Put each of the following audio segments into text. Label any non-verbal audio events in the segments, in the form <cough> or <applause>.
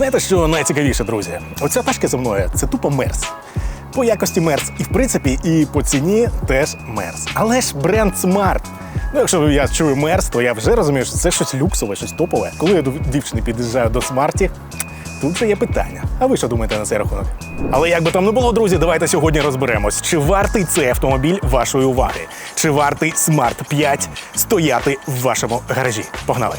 Знаєте, що найцікавіше, друзі? Оця тачка за мною це тупо мерс. По якості мерс, і в принципі, і по ціні теж мерс. Але ж бренд Smart. Ну, якщо я чую мерс, то я вже розумію, що це щось люксове, щось топове. Коли я до дівчини під'їжджаю до смарті, тут же є питання. А ви що думаєте на цей рахунок? Але як би там не було, друзі, давайте сьогодні розберемось, чи вартий цей автомобіль вашої уваги, чи вартий Smart 5 стояти в вашому гаражі. Погнали!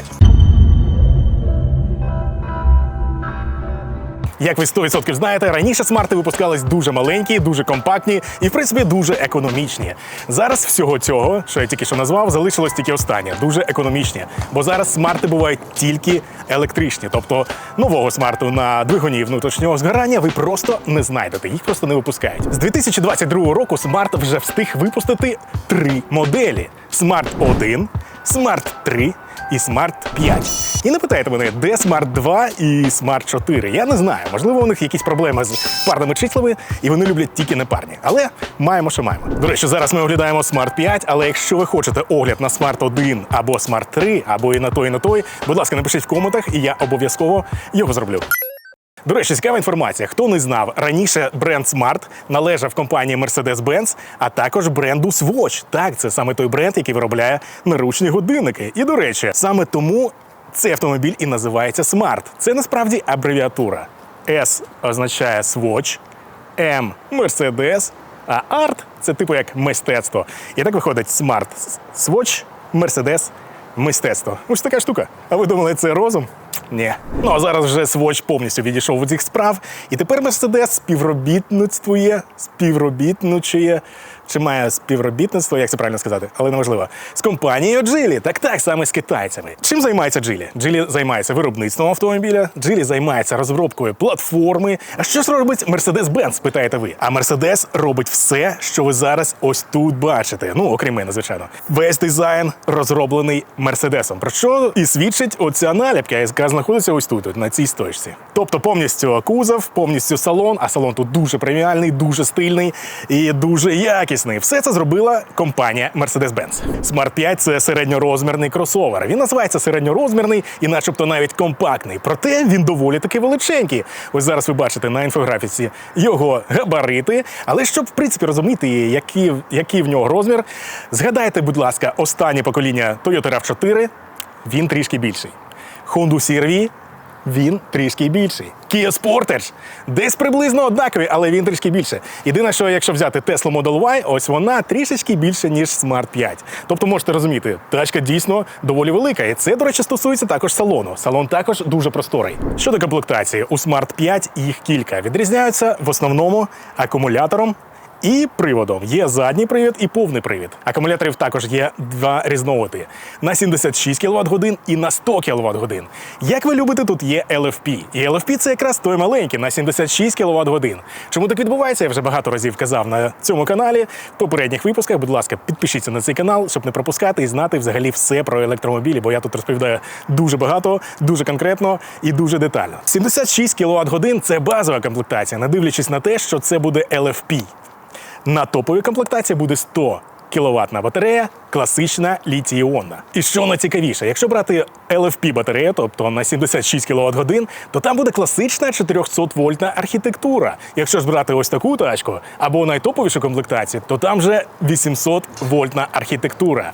Як ви 100% знаєте, раніше смарти випускались дуже маленькі, дуже компактні і, в принципі, дуже економічні. Зараз всього цього, що я тільки що назвав, залишилось тільки останнє дуже економічні. Бо зараз смарти бувають тільки електричні. Тобто нового смарту на двигуні внутрішнього згорання ви просто не знайдете. Їх просто не випускають. З 2022 року смарт вже встиг випустити три моделі: Smart 1, Smart 3 і Smart 5. І не питайте мене, де Smart 2 і Smart 4. Я не знаю. Можливо, у них якісь проблеми з парними числами, і вони люблять тільки непарні. Але маємо, що маємо. До речі, зараз ми оглядаємо Smart 5, але якщо ви хочете огляд на Smart 1 або Smart 3, або і на той, і на той, будь ласка, напишіть в коментах, і я обов'язково його зроблю. До речі, цікава інформація. Хто не знав, раніше бренд Smart належав компанії Mercedes-Benz, а також бренду Swatch. Так, це саме той бренд, який виробляє наручні годинники. І до речі, саме тому цей автомобіль і називається Smart. Це насправді абревіатура. S означає Swatch, M Mercedes, а Art це типу як мистецтво. І так виходить Smart Swatch, Mercedes, мистецтво. Ось така штука. А ви думали, це розум? Ні. Ну а зараз вже Swatch повністю відійшов від цих справ. І тепер Mercedes співробітництвує, співробітничує, чи має співробітництво, як це правильно сказати, але неважливо. З компанією Geely. Так так, саме з китайцями. Чим займається Geely? Geely займається виробництвом автомобіля, Geely займається розробкою платформи. А що ж робить Mercedes-Benz, питаєте ви? А Mercedes робить все, що ви зараз ось тут бачите. Ну, окрім мене, звичайно. Весь дизайн розроблений Мерседесом. Про що і свідчить оця наліпка, яка знаходиться ось тут, от, на цій стойці. Тобто повністю кузов, повністю салон, а салон тут дуже преміальний, дуже стильний і дуже якісний. Все це зробила компанія Mercedes-Benz. Smart 5 – це середньорозмірний кросовер. Він називається середньорозмірний і, начебто, навіть компактний. Проте він доволі таки величенький. Ось зараз ви бачите на інфографіці його габарити. Але щоб в принципі розуміти, який, який в нього розмір, згадайте, будь ласка, останнє покоління Toyota RAV4, він трішки більший. Honda CR-V він трішки більший. Kia Sportage десь приблизно однакові, але він трішки більше. Єдине, що якщо взяти Tesla Model Y, ось вона трішечки більше, ніж Smart 5. Тобто можете розуміти, тачка дійсно доволі велика. І це, до речі, стосується також салону. Салон також дуже просторий. Щодо комплектації, у Smart 5 їх кілька. Відрізняються в основному акумулятором і приводом. Є задній привід і повний привід. Акумуляторів також є два різновиди: на 76 кВт годин і на 100 кВт годин. Як ви любите, тут є LFP. І LFP це якраз той маленький на 76 кВт годин. Чому так відбувається? Я вже багато разів казав на цьому каналі. В попередніх випусках, будь ласка, підпишіться на цей канал, щоб не пропускати і знати взагалі все про електромобілі, бо я тут розповідаю дуже багато, дуже конкретно і дуже детально. 76 кВт годин це базова комплектація, не дивлячись на те, що це буде LFP. На топовій комплектації буде 100 кіловатна батарея, класична літій-іонна. І що найцікавіше, якщо брати LFP батарею, тобто на 76 кВт годин, то там буде класична 400 вольтна архітектура. Якщо ж брати ось таку тачку або найтоповішу комплектацію, то там вже 800 вольтна архітектура.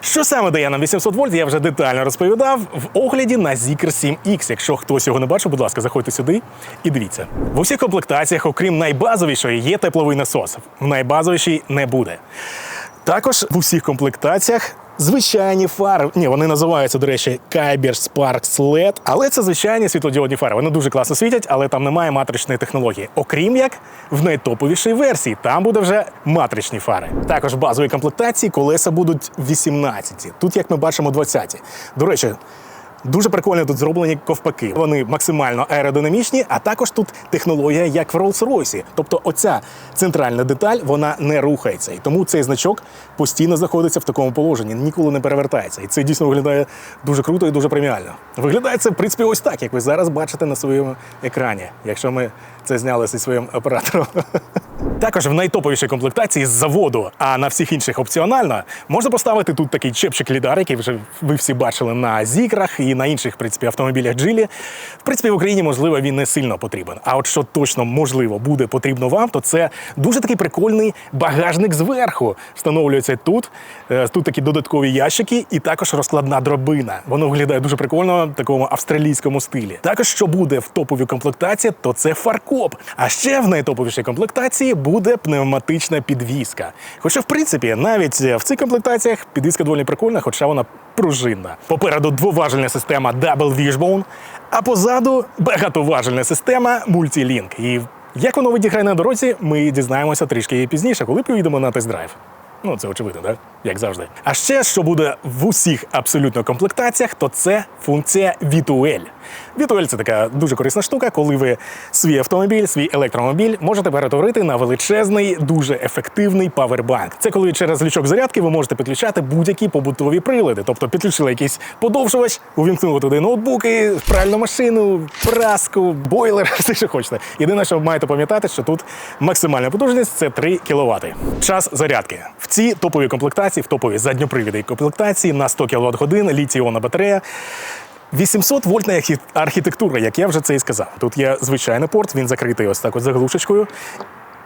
Що саме дає нам 800 вольт, я вже детально розповідав в огляді на Zikr 7X. Якщо хтось його не бачив, будь ласка, заходьте сюди і дивіться. В усіх комплектаціях, окрім найбазовішої, є тепловий насос. В найбазовішій не буде. Також в усіх комплектаціях звичайні фари. Ні, вони називаються, до речі, Kyber Sparks LED, але це звичайні світлодіодні фари. Вони дуже класно світять, але там немає матричної технології. Окрім як в найтоповішій версії, там буде вже матричні фари. Також в базовій комплектації колеса будуть 18. Тут, як ми бачимо, 20. До речі. Дуже прикольно тут зроблені ковпаки. Вони максимально аеродинамічні, а також тут технологія, як в Rolls-Royce. Тобто, оця центральна деталь вона не рухається. І тому цей значок постійно знаходиться в такому положенні, ніколи не перевертається. І це дійсно виглядає дуже круто і дуже преміально. Виглядає це, в принципі, ось так, як ви зараз бачите на своєму екрані, якщо ми це зняли зі своїм оператором. Також в найтоповішій комплектації з заводу, а на всіх інших опціонально, можна поставити тут такий чепчик лідар, який вже ви всі бачили на зікрах і на інших в принципі, автомобілях джилі. В принципі, в Україні, можливо, він не сильно потрібен. А от що точно можливо буде потрібно вам, то це дуже такий прикольний багажник зверху. Встановлюється тут. Е, Тут такі додаткові ящики, і також розкладна дробина. Воно виглядає дуже прикольно в такому австралійському стилі. Також, що буде в топовій комплектації, то це фаркоп. А ще в найтоповішій комплектації буде пневматична підвізка. Хоча, в принципі, навіть в цих комплектаціях підвізка доволі прикольна, хоча вона пружинна. Попереду двоважельна система Double Wishbone, а позаду багатоважельна система Multilink. І як воно відіграє на дорозі, ми дізнаємося трішки пізніше, коли поїдемо на тест-драйв. Ну, це очевидно, так? Як завжди. А ще, що буде в усіх абсолютно комплектаціях, то це функція Vituel. Vituel – це така дуже корисна штука, коли ви свій автомобіль, свій електромобіль можете перетворити на величезний, дуже ефективний павербанк. Це коли через лючок зарядки ви можете підключати будь-які побутові прилади. Тобто підключили якийсь подовжувач, увімкнули туди ноутбуки, пральну машину, праску, бойлер, <laughs> все що хочете. Єдине, що ви маєте пам'ятати, що тут максимальна потужність це 3 кВт. Час зарядки. В цій топовій комплектації, в топові задньопривідній комплектації на 100 кВт годин, літій-іонна батарея. 800 вольтна архітектура, як я вже це і сказав. Тут є звичайний порт, він закритий ось так от заглушечкою.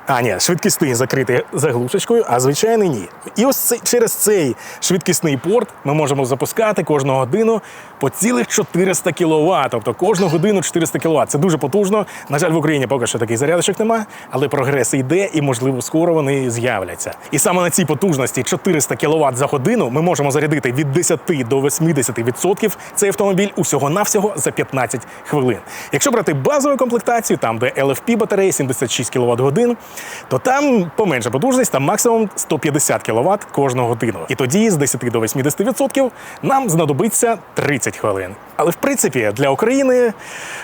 А, ні, швидкісний закритий заглушечкою, а звичайний ні. І ось цей, через цей швидкісний порт ми можемо запускати кожну годину по цілих 400 кВт. Тобто кожну годину 400 кВт. Це дуже потужно. На жаль, в Україні поки що таких зарядочок немає, але прогрес йде і, можливо, скоро вони з'являться. І саме на цій потужності 400 кВт за годину ми можемо зарядити від 10 до 80% цей автомобіль усього-навсього за 15 хвилин. Якщо брати базову комплектацію, там де LFP батареї 76 кВт годин, то там поменша потужність, там максимум 150 кВт кожну годину. І тоді з 10 до 80% нам знадобиться 30 хвилин. Але в принципі для України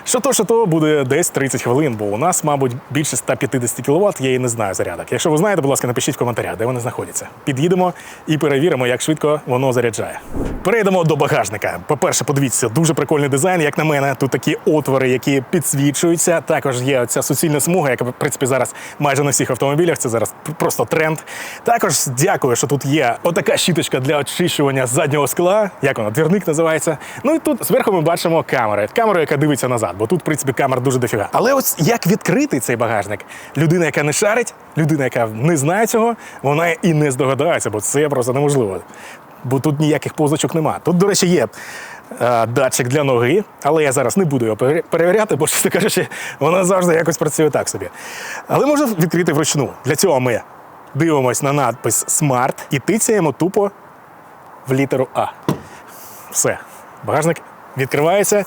що то, що то буде десь 30 хвилин, бо у нас, мабуть, більше 150 кВт, я і не знаю зарядок. Якщо ви знаєте, будь ласка, напишіть в коментарях, де вони знаходяться. Під'їдемо і перевіримо, як швидко воно заряджає. Перейдемо до багажника. По-перше, подивіться, дуже прикольний дизайн, як на мене. Тут такі отвори, які підсвічуються. Також є ця суцільна смуга, яка в принципі зараз майже на всіх автомобілях. Це зараз просто тренд. Також дякую, що тут є отака щіточка для очищування заднього скла. Як вона? Двірник називається. Ну і тут зверху ми бачимо камери. Камеру, яка дивиться назад, бо тут, в принципі, камер дуже дофіга. Але ось як відкрити цей багажник? Людина, яка не шарить, людина, яка не знає цього, вона і не здогадається, бо це просто неможливо. Бо тут ніяких позначок нема. Тут, до речі, є е, датчик для ноги, але я зараз не буду його перевіряти, бо, чесно кажучи, вона завжди якось працює так собі. Але можна відкрити вручну. Для цього ми дивимось на надпис Smart і тицяємо тупо в літеру А. Все. Багажник відкривається.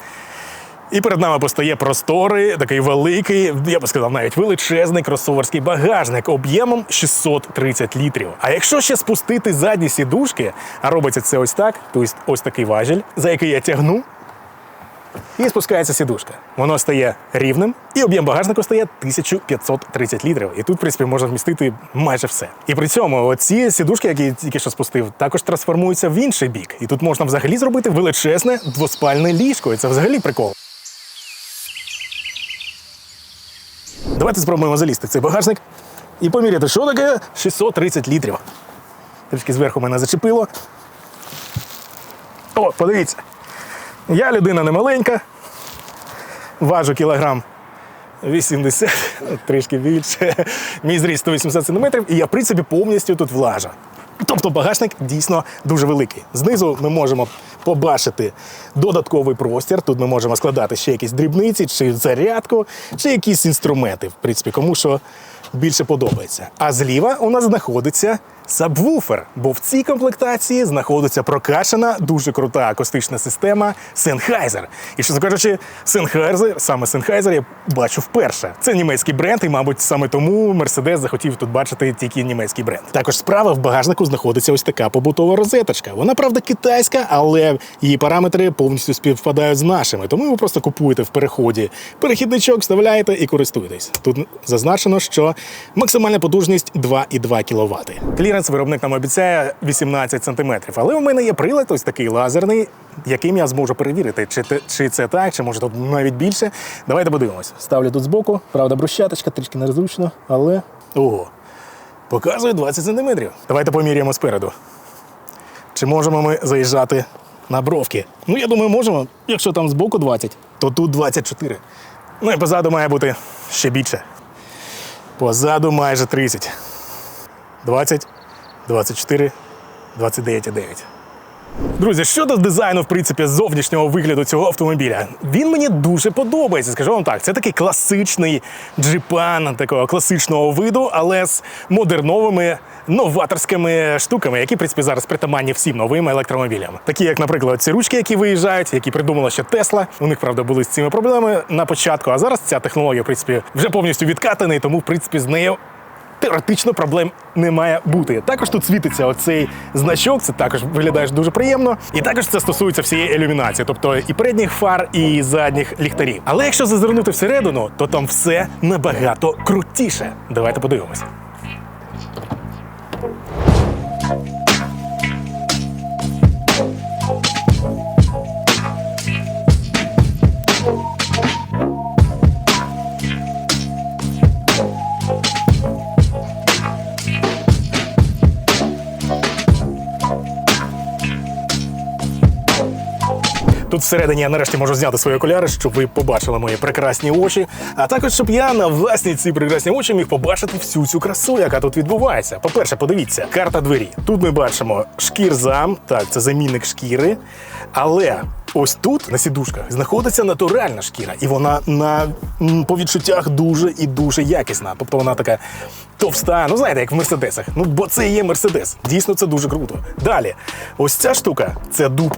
І перед нами постає просторий, такий великий, я би сказав, навіть величезний кросоверський багажник об'ємом 630 літрів. А якщо ще спустити задні сідушки, а робиться це ось так, то ось, такий важіль, за який я тягну, і спускається сідушка. Воно стає рівним, і об'єм багажнику стає 1530 літрів. І тут, в принципі, можна вмістити майже все. І при цьому оці сідушки, які я тільки що спустив, також трансформуються в інший бік. І тут можна взагалі зробити величезне двоспальне ліжко. І це взагалі прикол. Давайте спробуємо залізти цей багажник і поміряти, що таке 630 літрів. Трішки зверху мене зачепило. О, подивіться. Я людина не маленька, важу кілограм 80, ну, трішки більше. Мій зріст 180 см, і я, в принципі, повністю тут влажу. Тобто багажник дійсно дуже великий. Знизу ми можемо побачити додатковий простір. Тут ми можемо складати ще якісь дрібниці, чи зарядку, чи якісь інструменти, в принципі, кому що більше подобається. А зліва у нас знаходиться сабвуфер, бо в цій комплектації знаходиться прокачана дуже крута акустична система Sennheiser. І що кажучи, Sennheiser, саме Sennheiser я бачу вперше. Це німецький бренд, і, мабуть, саме тому Mercedes захотів тут бачити тільки німецький бренд. Також справа в багажнику знаходиться ось така побутова розеточка. Вона правда китайська, але її параметри повністю співпадають з нашими. Тому ви просто купуєте в переході перехідничок, вставляєте і користуєтесь. Тут зазначено, що максимальна потужність 2,2 кВт. Кліренс виробник нам обіцяє 18 см. Але у мене є прилад ось такий лазерний, яким я зможу перевірити, чи, чи це так, чи може тут навіть більше. Давайте подивимось. Ставлю тут збоку. Правда, брусчаточка трішки незручно, але Ого. Показує 20 см. Давайте поміряємо спереду. Чи можемо ми заїжджати на бровки? Ну, я думаю, можемо. Якщо там збоку 20, то тут 24. Ну і позаду має бути ще більше. Позаду майже 30. 20, 24, 29,9. Друзі, щодо дизайну, в принципі, зовнішнього вигляду цього автомобіля, він мені дуже подобається. Скажу вам так, це такий класичний джипан такого класичного виду, але з модерновими новаторськими штуками, які в принципі зараз притаманні всім новим електромобілям. Такі, як, наприклад, ці ручки, які виїжджають, які придумала ще Тесла. У них правда були з цими проблеми на початку. А зараз ця технологія, в принципі, вже повністю відкатана, і тому, в принципі, з нею теоретично проблем не має бути. Також тут світиться оцей значок, це також виглядає дуже приємно. І також це стосується всієї ілюмінації, тобто і передніх фар, і задніх ліхтарів. Але якщо зазирнути всередину, то там все набагато крутіше. Давайте подивимося. Тут всередині я нарешті можу зняти свої окуляри, щоб ви побачили мої прекрасні очі. А також щоб я на власні ці прекрасні очі міг побачити всю цю красу, яка тут відбувається. По-перше, подивіться, карта двері. Тут ми бачимо шкірзам, так, це замінник шкіри. Але ось тут на сідушках знаходиться натуральна шкіра, і вона на по відчуттях дуже і дуже якісна. Тобто вона така товста, ну знаєте, як в мерседесах. Ну бо це є мерседес. Дійсно, це дуже круто. Далі, ось ця штука це дуб.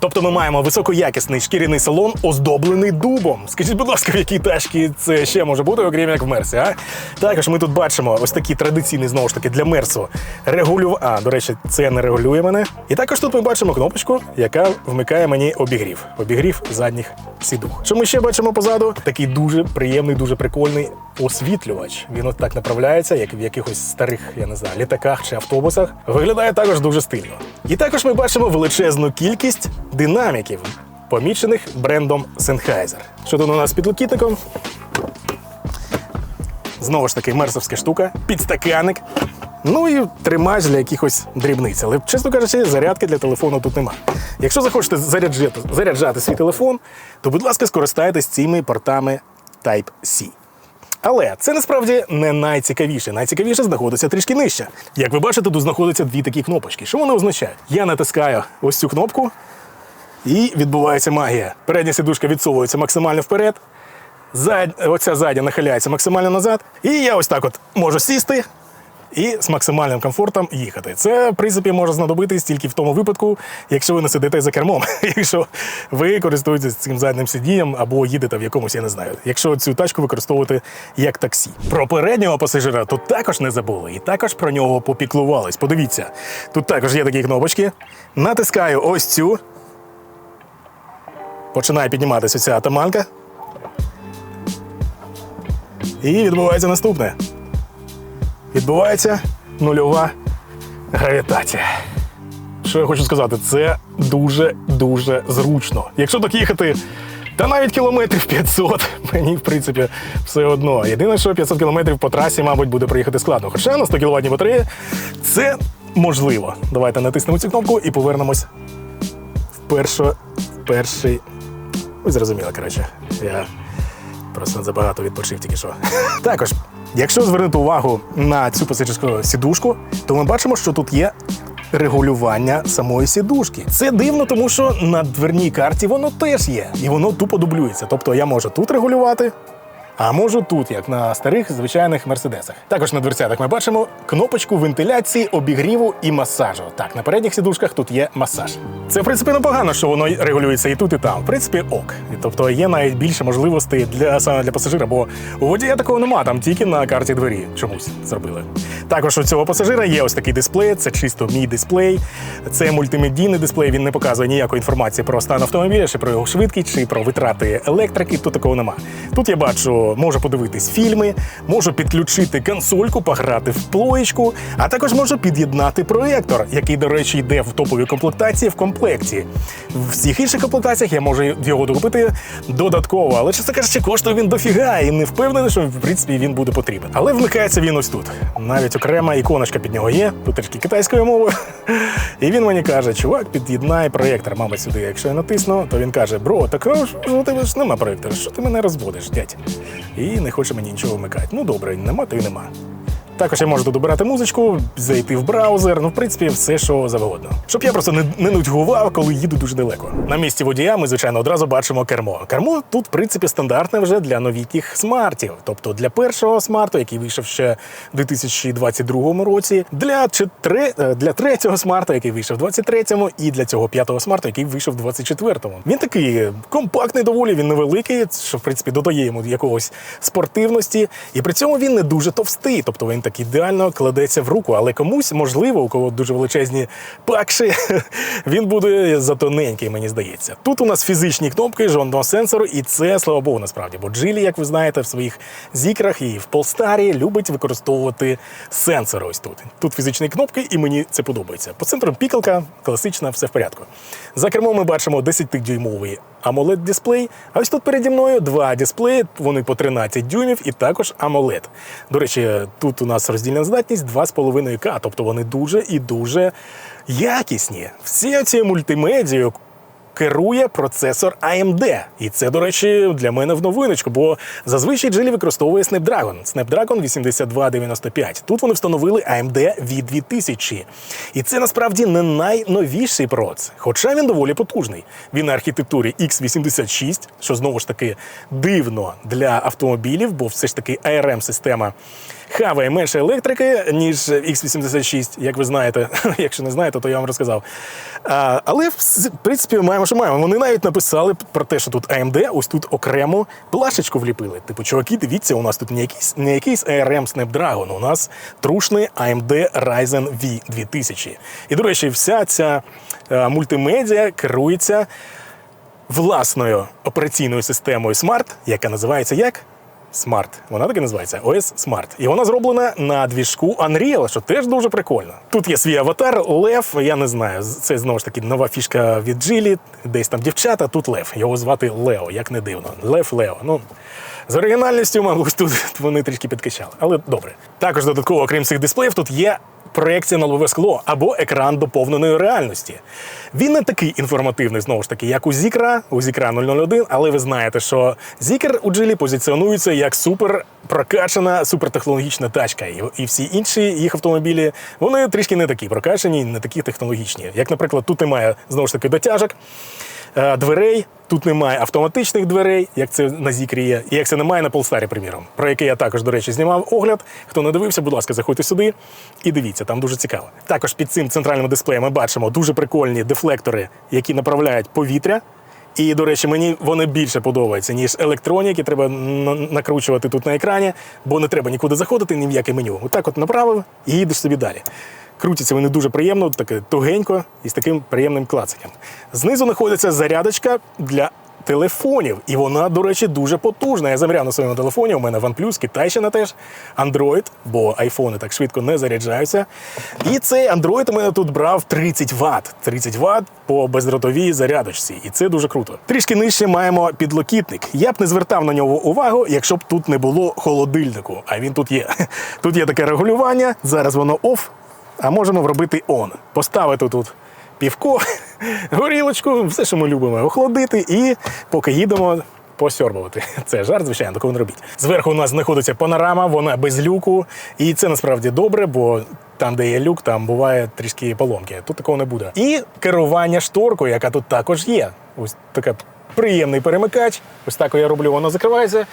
Тобто ми маємо високоякісний шкіряний салон, оздоблений дубом. Скажіть, будь ласка, в якій тачці це ще може бути, окрім як в Мерсі, а? Також ми тут бачимо ось такі традиційні, знову ж таки, для Мерсу регулювання. А, до речі, це не регулює мене. І також тут ми бачимо кнопочку, яка вмикає мені обігрів. Обігрів задніх сідух. Що ми ще бачимо позаду? Такий дуже приємний, дуже прикольний освітлювач. Він от так направляється, як в якихось старих, я не знаю, літаках чи автобусах. Виглядає також дуже стильно. І також ми бачимо величезну кількість динаміків, помічених брендом Sennheiser. Що тут у нас з підлокітником? Знову ж таки, мерсовська штука, підстаканник. Ну і тримач для якихось дрібниць. Але, чесно кажучи, зарядки для телефону тут нема. Якщо захочете заряджати, заряджати свій телефон, то, будь ласка, скористайтесь цими портами Type-C. Але це насправді не найцікавіше. Найцікавіше знаходиться трішки нижче. Як ви бачите, тут знаходяться дві такі кнопочки. Що вони означають? Я натискаю ось цю кнопку, і відбувається магія. Передня сідушка відсовується максимально вперед, зад... оця задня нахиляється максимально назад. І я ось так от можу сісти і з максимальним комфортом їхати. Це, в принципі, може знадобитись тільки в тому випадку, якщо ви не сидите за кермом, <laughs> якщо ви користуєтесь цим заднім сидінням або їдете в якомусь, я не знаю, якщо цю тачку використовувати як таксі. Про переднього пасажира тут також не забули, і також про нього попіклувались. Подивіться, тут також є такі кнопочки. Натискаю ось цю. Починає підніматися ця атаманка. І відбувається наступне. Відбувається нульова гравітація. Що я хочу сказати, це дуже-дуже зручно. Якщо так їхати, та навіть кілометрів 500, <laughs> мені, в принципі, все одно. Єдине, що 500 кілометрів по трасі, мабуть, буде проїхати складно. Хоча на 100 кВт батареї це можливо. Давайте натиснемо цю кнопку і повернемось в перший. Ви зрозуміли, коротше. Я просто забагато відпочив тільки що. <laughs> Також, якщо звернути увагу на цю пасажирську сідушку, то ми бачимо, що тут є регулювання самої сідушки. Це дивно, тому що на дверній карті воно теж є, і воно тупо дублюється. Тобто я можу тут регулювати. А можу тут, як на старих звичайних мерседесах. Також на дверцятах ми бачимо кнопочку вентиляції, обігріву і масажу. Так, на передніх сідушках тут є масаж. Це в принципі непогано, що воно регулюється і тут, і там. В принципі, ок. Тобто є навіть більше можливостей для саме для пасажира, бо у водія такого нема, там тільки на карті двері чомусь зробили. Також у цього пасажира є ось такий дисплей, це чисто мій дисплей. Це мультимедійний дисплей. Він не показує ніякої інформації про стан автомобіля, чи про його швидкість, чи про витрати електрики. Тут такого нема. Тут я бачу що можу подивитись фільми, можу підключити консольку, пограти в плоєчку, а також можу під'єднати проєктор, який, до речі, йде в топовій комплектації в комплекті. В всіх інших комплектаціях я можу його докупити додатково, але чесно кажучи, коштує він дофіга і не впевнений, що в принципі він буде потрібен. Але вмикається він ось тут. Навіть окрема іконочка під нього є, тут трішки китайською мовою. <laughs> І він мені каже: чувак, під'єднай проєктор, мабуть, сюди. Якщо я натисну, то він каже: Бро, так у тебе ж нема проєктора, що ти мене розводиш, дядь? І не хоче мені нічого вмикати. Ну добре, нема, то й нема. Також я можу тут обирати музичку, зайти в браузер, ну в принципі, все, що завгодно. Щоб я просто не, не нудьгував, коли їду дуже далеко. На місці водія ми, звичайно, одразу бачимо кермо. Кермо тут, в принципі, стандартне вже для новітніх смартів. Тобто для першого смарту, який вийшов ще в 2022 році, для, четре... е, для третього смарту, який вийшов в 23-му, і для цього п'ятого смарту, який вийшов в 24-му. Він такий компактний, доволі він невеликий, що в принципі додає йому якогось спортивності, і при цьому він не дуже товстий, тобто він так ідеально кладеться в руку. Але комусь, можливо, у кого дуже величезні пакші, <laughs> він буде затоненький, мені здається. Тут у нас фізичні кнопки жодного сенсору, і це слава Богу, насправді. Бо Джилі, як ви знаєте, в своїх зікрах і в Полстарі любить використовувати сенсори. Ось тут. Тут фізичні кнопки, і мені це подобається. По центру пікалка, класична, все в порядку. За кермом ми бачимо 10-дюймовий amoled дисплей. А ось тут переді мною два дисплеї, вони по 13 дюймів і також AMOLED. До речі, тут у нас роздільна здатність 2,5К, тобто вони дуже і дуже якісні. Всі ці мультимедією керує процесор AMD. І це, до речі, для мене в новиночку, бо зазвичай Джилі використовує Snapdragon. Snapdragon 8295. Тут вони встановили AMD V2000. І це насправді не найновіший проц, хоча він доволі потужний. Він на архітектурі X86, що знову ж таки дивно для автомобілів, бо все ж таки ARM-система хаває менше електрики, ніж X86, як ви знаєте. <laughs> Якщо не знаєте, то я вам розказав. А, але в принципі маємо, що маємо. Вони навіть написали про те, що тут AMD, ось тут окремо плашечку вліпили. Типу, чуваки, дивіться, у нас тут не якийсь, не якийсь ARM Snapdragon, у нас трушний AMD Ryzen V 2000. І, до речі, вся ця е, мультимедіа керується власною операційною системою Smart, яка називається як? Smart. Вона так і називається OS Smart. І вона зроблена на двіжку Unreal, що теж дуже прикольно. Тут є свій аватар, Лев. Я не знаю. Це знову ж таки нова фішка від Джилі. Десь там дівчата, тут Лев. Його звати Лео, як не дивно. Лев Лео. Ну з оригінальністю, мабуть, тут <laughs> вони трішки підкачали. Але добре. Також додатково, окрім цих дисплеїв, тут є. Проекція на лобове скло або екран доповненої реальності. Він не такий інформативний, знову ж таки, як у Зікра, у Зікра 001, але ви знаєте, що Зікр у Джилі позиціонується як супер прокачана, супертехнологічна тачка. І, всі інші їх автомобілі вони трішки не такі прокачані, не такі технологічні. Як, наприклад, тут немає знову ж таки дотяжок. е, Дверей тут немає автоматичних дверей, як це на Зікрі є, і як це немає на Полстарі, приміром, про який я також, до речі, знімав огляд. Хто не дивився, будь ласка, заходьте сюди і дивіться, там дуже цікаво. Також під цим центральним дисплеєм ми бачимо дуже прикольні дефлектори, які направляють повітря. І, до речі, мені вони більше подобаються, ніж електроні, які треба накручувати тут на екрані, бо не треба нікуди заходити, ні в яке меню. Отак от направив і їдеш собі далі. Крутяться вони дуже приємно, таке тугенько і з таким приємним клацанням. Знизу знаходиться зарядочка для телефонів, і вона, до речі, дуже потужна. Я замряв на своєму телефоні. У мене OnePlus, Китайщина теж, Android, бо айфони так швидко не заряджаються. І цей Android у мене тут брав 30 Вт. 30 Вт по бездротовій зарядочці. І це дуже круто. Трішки нижче маємо підлокітник. Я б не звертав на нього увагу, якщо б тут не було холодильнику. А він тут є. <laughs> Тут є таке регулювання. Зараз воно оф, а можемо вробити он. Поставити тут півко, <laughs> горілочку, все, що ми любимо, охолодити, і поки їдемо. Посьорбувати. Це жарт, звичайно, такого не робіть. Зверху у нас знаходиться панорама, вона без люку. І це насправді добре, бо там, де є люк, там буває трішки поломки. Тут такого не буде. І керування шторкою, яка тут також є. Ось така приємний перемикач. Ось так я роблю, воно закривається.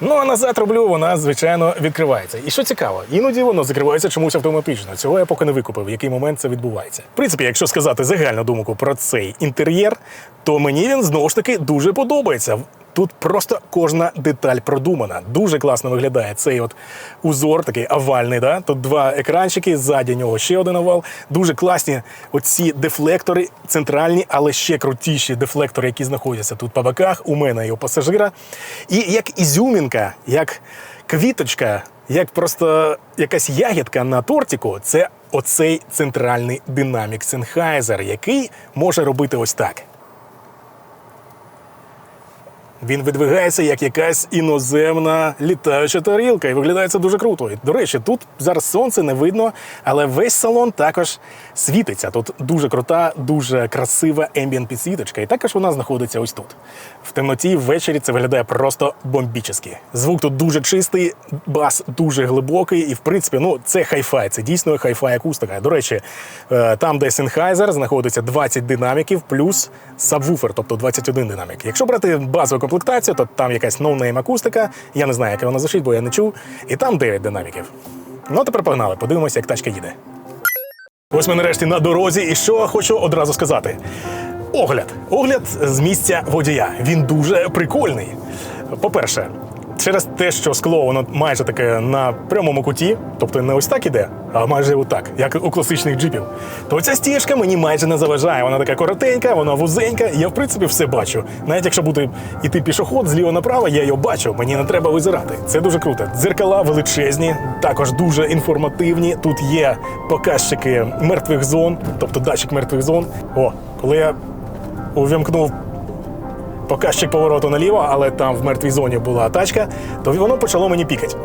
Ну а назад роблю, вона звичайно відкривається. І що цікаво, іноді воно закривається чомусь автоматично. Цього я поки не викупив, в який момент це відбувається. В принципі, якщо сказати загальну думку про цей інтер'єр, то мені він знову ж таки дуже подобається. Тут просто кожна деталь продумана. Дуже класно виглядає цей от узор, такий овальний. Да? Тут два екранчики, ззаді нього ще один овал. Дуже класні оці дефлектори, центральні, але ще крутіші дефлектори, які знаходяться тут по боках. У мене і у пасажира. І як ізюмінка, як квіточка, як просто якась ягідка на тортику, це оцей центральний динамік Sennheiser, який може робити ось так. Він видвигається як якась іноземна літаюча тарілка, і виглядає це дуже круто. І, до речі, тут зараз сонце не видно, але весь салон також світиться. Тут дуже крута, дуже красива ембієнт підсвіточка. І також вона знаходиться ось тут. В темноті ввечері це виглядає просто бомбічески. Звук тут дуже чистий, бас дуже глибокий, і в принципі, ну це хай-фай, це дійсно хай-фай акустика. До речі, е, там, де Sennheiser, знаходиться 20 динаміків плюс сабвуфер, тобто 21 динамік. Якщо брати базову комплектацію, то там якась ноунейм акустика. Я не знаю, яка вона зашить, бо я не чув. І там 9 динаміків. Ну, тепер погнали, подивимося, як тачка їде. Ось ми нарешті на дорозі, і що хочу одразу сказати. Огляд. Огляд з місця водія. Він дуже прикольний. По-перше, через те, що скло воно майже таке на прямому куті, тобто не ось так іде, а майже отак, як у класичних джипів, то ця стіжка мені майже не заважає. Вона така коротенька, вона вузенька, я в принципі все бачу. Навіть якщо буде йти пішоход зліва направо, я його бачу, мені не треба визирати. Це дуже круто. Дзеркала величезні, також дуже інформативні. Тут є показчики мертвих зон, тобто датчик мертвих зон. О, коли я увімкнув показчик повороту наліво, але там в мертвій зоні була тачка, то воно почало мені пікати.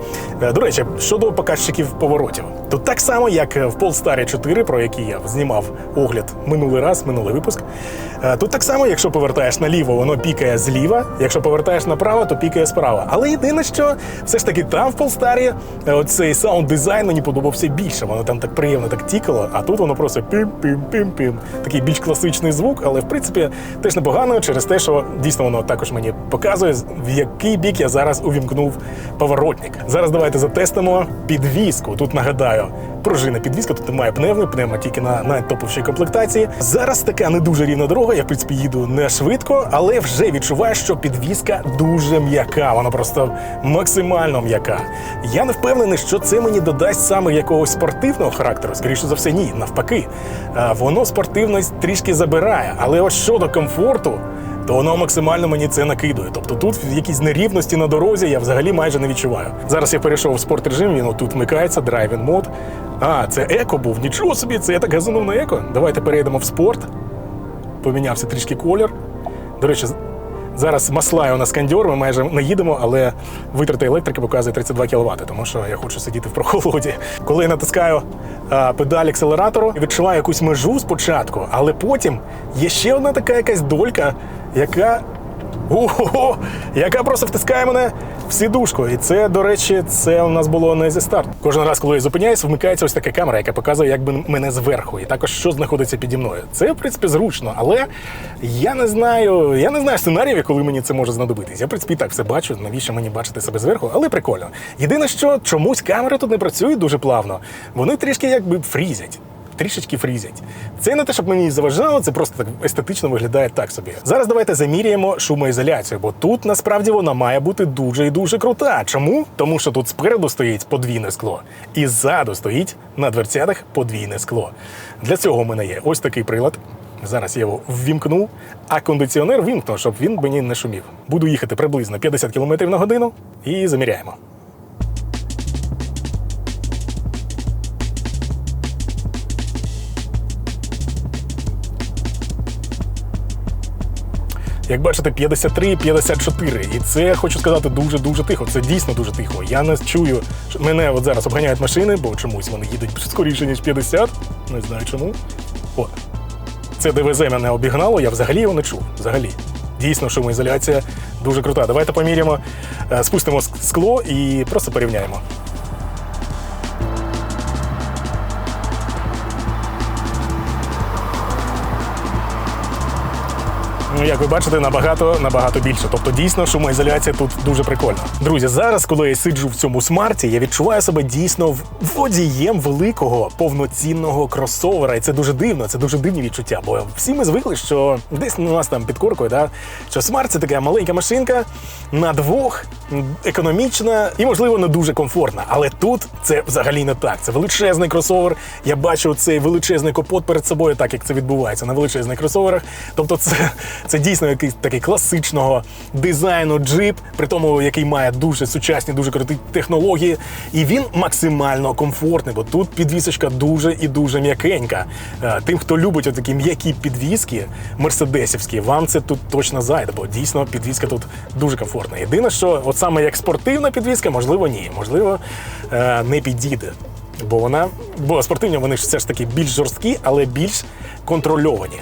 Е, До речі, щодо показчиків поворотів, тут так само, як в Polestar 4, про який я знімав огляд минулий раз, минулий випуск. е, Тут так само, якщо повертаєш наліво, воно пікає зліва, якщо повертаєш направо, то пікає справа. Але єдине, що все ж таки там в Polestar е, цей саунд дизайн мені подобався більше. Воно там так приємно так тікало, а тут воно просто пім-пім-пім-пім. Такий більш класичний звук, але в принципі теж непогано через те, що дійсно воно також мені показує, в який бік я зараз увімкнув поворотник. Зараз давайте затестимо підвіску. Тут нагадаю, пружина підвіска, тут немає пневми, пневма тільки на найтоповішій комплектації. Зараз така не дуже рівна дорога, я в принципі їду не швидко, але вже відчуваю, що підвіска дуже м'яка. Вона просто максимально м'яка. Я не впевнений, що це мені додасть саме якогось спортивного характеру. Скоріше за все, ні, навпаки. Воно спортивність трішки забирає, але ось щодо комфорту то воно максимально мені це накидує. Тобто тут якісь нерівності на дорозі я взагалі майже не відчуваю. Зараз я перейшов в спорт режим, він отут вмикається, драйвін мод. А, це еко був. Нічого собі, це я так газанув на еко. Давайте перейдемо в спорт. Помінявся трішки колір. До речі, зараз масла у нас кондьор, ми майже не їдемо, але витрата електрики показує 32 кВт, тому що я хочу сидіти в прохолоді. Коли я натискаю а, педаль акселератору, відчуваю якусь межу спочатку, але потім є ще одна така якась долька, яка. Ого, яка просто втискає мене в сідушку. І це, до речі, це у нас було не зі старт. Кожен раз, коли я зупиняюсь, вмикається ось така камера, яка показує, як би мене зверху, і також що знаходиться піді мною. Це, в принципі, зручно, але я не знаю, я не знаю сценаріїв, коли мені це може знадобитись. Я, в принципі, і так все бачу, навіщо мені бачити себе зверху, але прикольно. Єдине, що чомусь камери тут не працюють дуже плавно. Вони трішки якби фрізять трішечки фрізять. Це не те, щоб мені заважало, це просто так естетично виглядає так собі. Зараз давайте заміряємо шумоізоляцію, бо тут насправді вона має бути дуже і дуже крута. Чому? Тому що тут спереду стоїть подвійне скло, і ззаду стоїть на дверцятах подвійне скло. Для цього у мене є ось такий прилад. Зараз я його ввімкну, а кондиціонер вимкну, щоб він мені не шумів. Буду їхати приблизно 50 км на годину і заміряємо. Як бачите, 53-54. І це хочу сказати дуже-дуже тихо. Це дійсно дуже тихо. Я не чую, мене от зараз обганяють машини, бо чомусь вони їдуть скоріше, ніж 50. Не знаю чому. О, це ДВЗ мене обігнало, я взагалі його не чув. Взагалі. Дійсно, шумоізоляція дуже крута. Давайте поміряємо, е, спустимо скло і просто порівняємо. Ну, як ви бачите, набагато набагато більше. Тобто, дійсно, шумоізоляція тут дуже прикольна. Друзі, зараз, коли я сиджу в цьому смарті, я відчуваю себе дійсно водієм великого повноцінного кросовера. І це дуже дивно, це дуже дивні відчуття. Бо всі ми звикли, що десь у нас там під коркою, да, що смарт це така маленька машинка на двох, економічна і, можливо, не дуже комфортна. Але тут це взагалі не так. Це величезний кросовер. Я бачу цей величезний капот перед собою, так як це відбувається на величезних кросоверах. Тобто, це, це дійсно якийсь такий класичного дизайну джип, при тому, який має дуже сучасні, дуже круті технології. І він максимально комфортний, бо тут підвісочка дуже і дуже м'якенька. Е, Тим, хто любить такі м'які підвіски мерседесівські, вам це тут точно зайде, бо дійсно підвіска тут дуже комфортна. Єдине, що от саме як спортивна підвіска, можливо, ні, можливо, е, не підійде. Бо вона, бо спортивні вони ж все ж таки більш жорсткі, але більш контрольовані.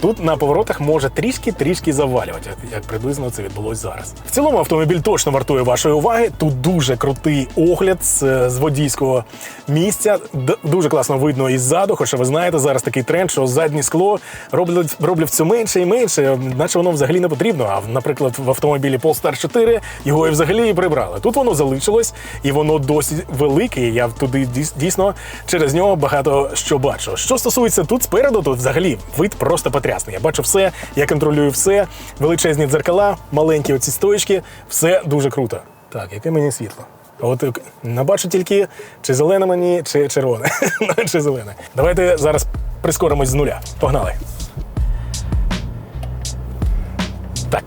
Тут на поворотах може трішки-трішки завалювати, як- приблизно це відбулось зараз. В цілому автомобіль точно вартує вашої уваги. Тут дуже крутий огляд з, з водійського місця. Д- дуже класно видно іззаду, хоча ви знаєте, зараз такий тренд, що заднє скло роблять, роблять все менше і менше, наче воно взагалі не потрібно. А наприклад, в автомобілі Polestar 4 його і взагалі і прибрали. Тут воно залишилось, і воно досить велике. і Я туди дійсно через нього багато що бачу. Що стосується тут спереду, тут взагалі вид просто потрясний. Я бачу все, я контролюю все. Величезні дзеркала, маленькі оці стоїчки, все дуже круто. Так, яке мені світло? От не бачу тільки, чи зелене мені, чи червоне. <laughs> чи зелене. Давайте зараз прискоримось з нуля. Погнали. Так.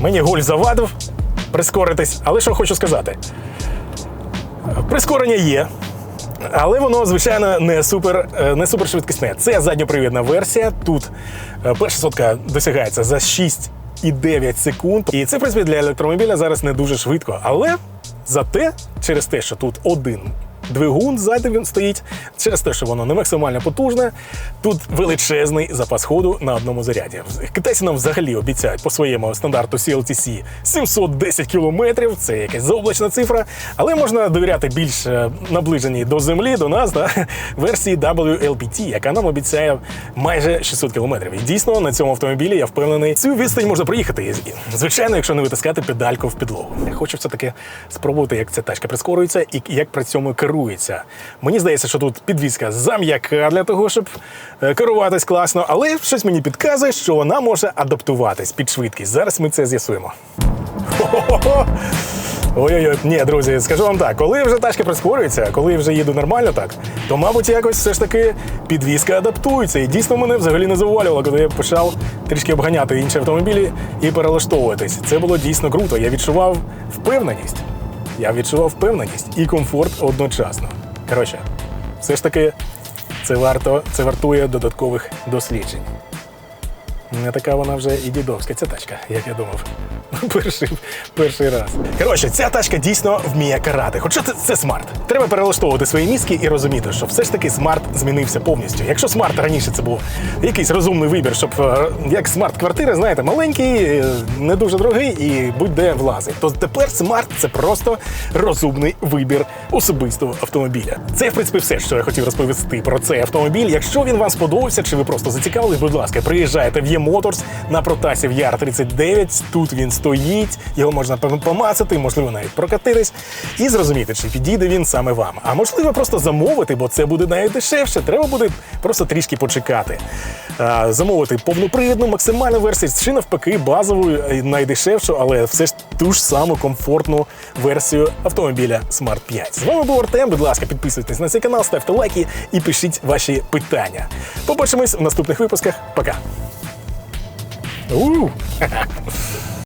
Мені гуль завадив прискоритись, але що хочу сказати. Прискорення є, але воно, звичайно, не супер, е, не супер швидкісне. Це задньопривідна версія. Тут е, перша сотка досягається за 6,9 секунд. І це, в принципі, для електромобіля зараз не дуже швидко. Але зате, через те, що тут один. Двигун ззаді він стоїть через те, що воно не максимально потужне. Тут величезний запас ходу на одному заряді. Китайці нам взагалі обіцяють по своєму стандарту CLTC 710 кілометрів. Це якась заоблачна цифра, але можна довіряти більш е, наближеній до землі, до нас, да, <laughs> версії WLPT, яка нам обіцяє майже 600 кілометрів. І дійсно на цьому автомобілі я впевнений, цю відстань можна проїхати. Звичайно, якщо не витискати педальку в підлогу. Я хочу все таки спробувати, як ця тачка прискорюється і як при цьому керується. Мені здається, що тут підвізка зам'яка для того, щоб е, керуватись класно, але щось мені підказує, що вона може адаптуватись під швидкість. Зараз ми це з'ясуємо. Ой-ой-ой, ні, друзі, скажу вам так, коли вже тачка прискорюється, коли вже їду нормально так, то, мабуть, якось все ж таки підвізка адаптується. І дійсно мене взагалі не завалювало, коли я почав трішки обганяти інші автомобілі і перелаштовуватись. Це було дійсно круто. Я відчував впевненість. Я відчував впевненість і комфорт одночасно. Коротше, все ж таки, це варто, це вартує додаткових досліджень. Не така вона вже і дідовська ця тачка, як я думав. <laughs> Перший, перший раз. Коротше, ця тачка дійсно вміє карати. Хоча це, це смарт. Треба перелаштовувати свої мізки і розуміти, що все ж таки смарт змінився повністю. Якщо смарт раніше це був якийсь розумний вибір, щоб е, як смарт-квартира, знаєте, маленький, е, не дуже дорогий і будь-де влазить, то тепер смарт це просто розумний вибір особистого автомобіля. Це, в принципі, все, що я хотів розповісти про цей автомобіль. Якщо він вам сподобався, чи ви просто зацікавились, будь ласка, приїжджайте в Є-Моторс на протасів Яр 39. Тут він стоїть, його можна помацати, можливо, навіть прокатитись і зрозуміти, чи підійде він саме вам. А можливо, просто замовити, бо це буде навіть дешевше. Треба буде просто трішки почекати. Замовити повнопривідну максимальну версію, чи навпаки, базову е, найдешевшу, але все ж ту ж саму комфортну версію автомобіля Smart 5. З вами був Артем. Будь ласка, підписуйтесь на цей канал, ставте лайки і пишіть ваші питання. Побачимось в наступних випусках. Пока. У!